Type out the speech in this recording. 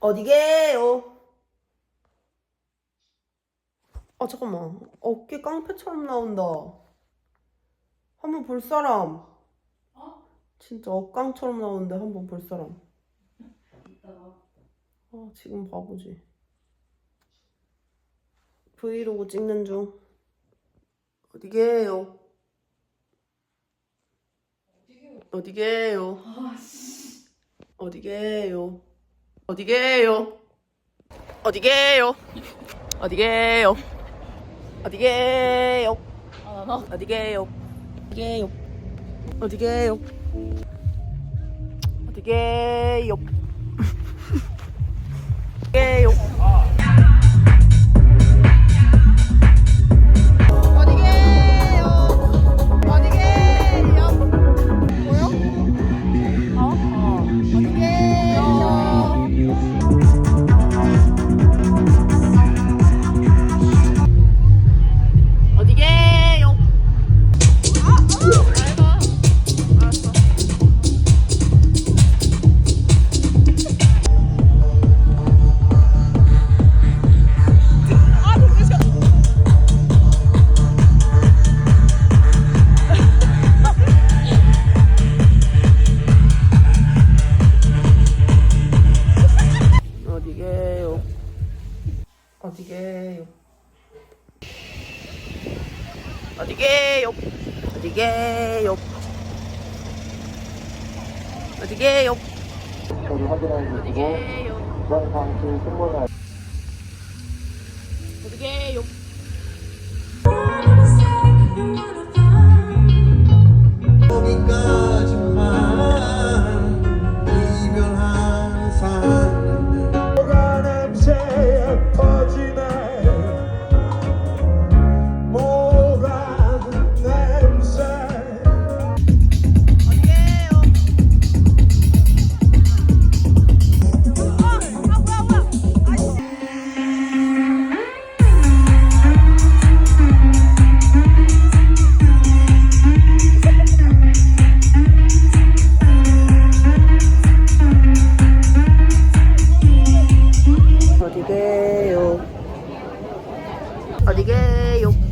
어디게요? 아 잠깐만 어깨 깡패처럼 나온다 한번 볼 사람 어? 진짜 억깡처럼 나오는데 한번 볼 사람 이따가 아 지금 바보지 브이로그 찍는 중 어디게요? 어디게요? 어디게요? 어디게요? 어디게요? 어디게요? 어디게요? 아나 어디 게요? 어디 게요? 어디 게요? 어디 게요? 어디 게요? 어디게요? 어디게요? 어디게요? 어디게요? 저기 확인해 주시고 어디게요? 이번 상시 신문을 어디게요? 어디 게요? 어디게요?